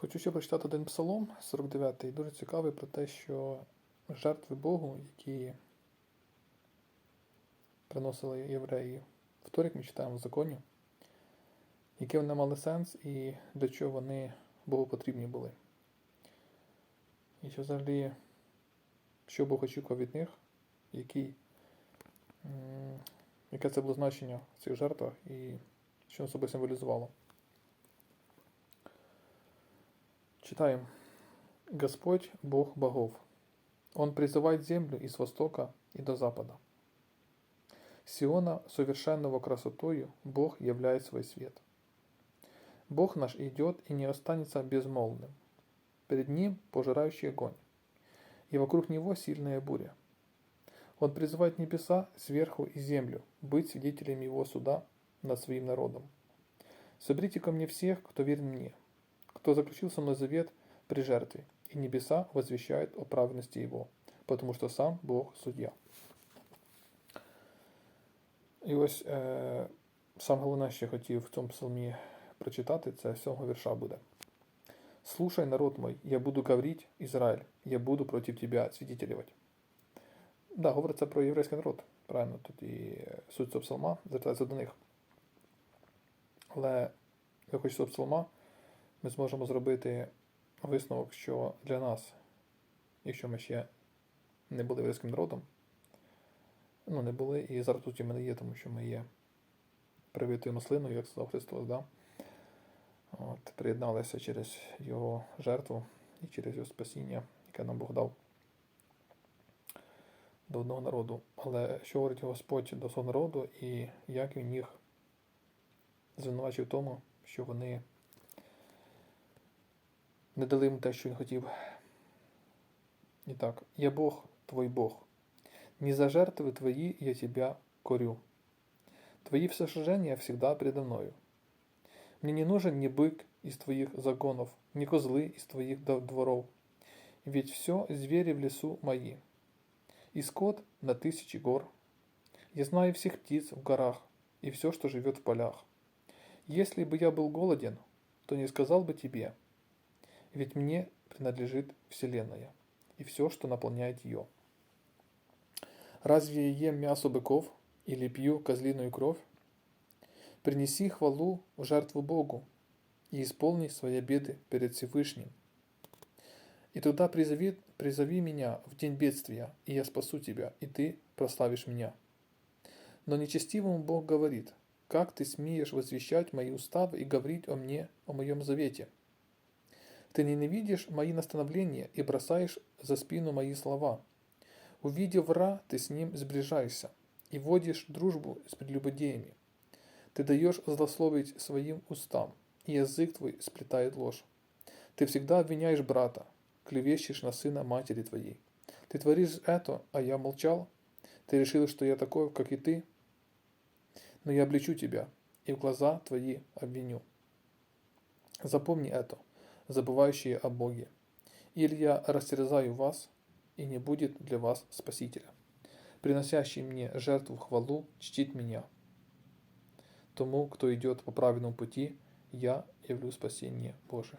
Хочу ще прочитати один псалом 49-й, дуже цікавий про те, що жертви Богу, які приносили євреї в торік, ми читаємо в законі, які вони мали сенс і для чого вони Богу потрібні були. І що взагалі, що Бог очікував від них, м, яке це було значення в цих жертвах і що собою символізувало. Читаем. Господь Бог богов. Он призывает землю из востока и до запада. Сиона, совершенного красотою, Бог являет свой свет. Бог наш идет и не останется безмолвным. Перед ним пожирающий огонь, и вокруг него сильная буря. Он призывает небеса сверху и землю быть свидетелями его суда над своим народом. Соберите ко мне всех, кто верен мне, кто заключил со мной завет при жертве, и небеса возвещают о праведности его, потому что сам Бог судья. І ось е, саме головне, що я хотів в цьому псалмі прочитати, це цього вірша буде. Слушай, народ мой, я буду говорить, Израиль, я буду против тебя свидетелювати. Да, говориться про єврейський народ. Правильно, тут і суть цього псалма звертається до них. Але якось цього псалма ми зможемо зробити висновок, що для нас, якщо ми ще не були єврейським народом, ну не були, і зараз тут і ми не є, тому що ми є привитою маслиною, як сказав Христос, да? От, приєдналися через Його жертву і через Його спасіння, яке нам Бог дав до одного народу. Але що говорить Господь до свого народу і як він їх звинувачив в тому, що вони не дали йому те, що він хотів. І так, я Бог, твой Бог. Не за жертвы твои я тебя корю. Твои всесожжения всегда предо мною. Мне не нужен ни бык из твоих загонов, ни козлы из твоих дворов. Ведь все звери в лесу мои. И скот на тысячи гор. Я знаю всех птиц в горах и все, что живет в полях. Если бы я был голоден, то не сказал бы тебе, ведь мне принадлежит Вселенная и все, что наполняет ее. Разве я ем мясо быков или пью козлиную кровь? Принеси хвалу в жертву Богу и исполни свои беды перед Всевышним. И туда призови, призови меня в день бедствия, и я спасу тебя, и ты прославишь меня. Но нечестивому Бог говорит, как ты смеешь возвещать мои уставы и говорить о мне, о моем завете? Ты ненавидишь мои настановления и бросаешь за спину мои слова. Увидев вра, ты с ним сближаешься и вводишь дружбу с прелюбодеями. Ты даешь злословить своим устам, и язык твой сплетает ложь. Ты всегда обвиняешь брата, клевещешь на сына матери твоей. Ты творишь это, а я молчал. Ты решил, что я такой, как и ты. Но я обличу тебя и в глаза твои обвиню. Запомни это, забывающие о Боге. Или я растерзаю вас, и не будет для вас Спасителя. Приносящий мне жертву хвалу чтит меня. Тому, кто идет по правильному пути, я явлю спасение Божие.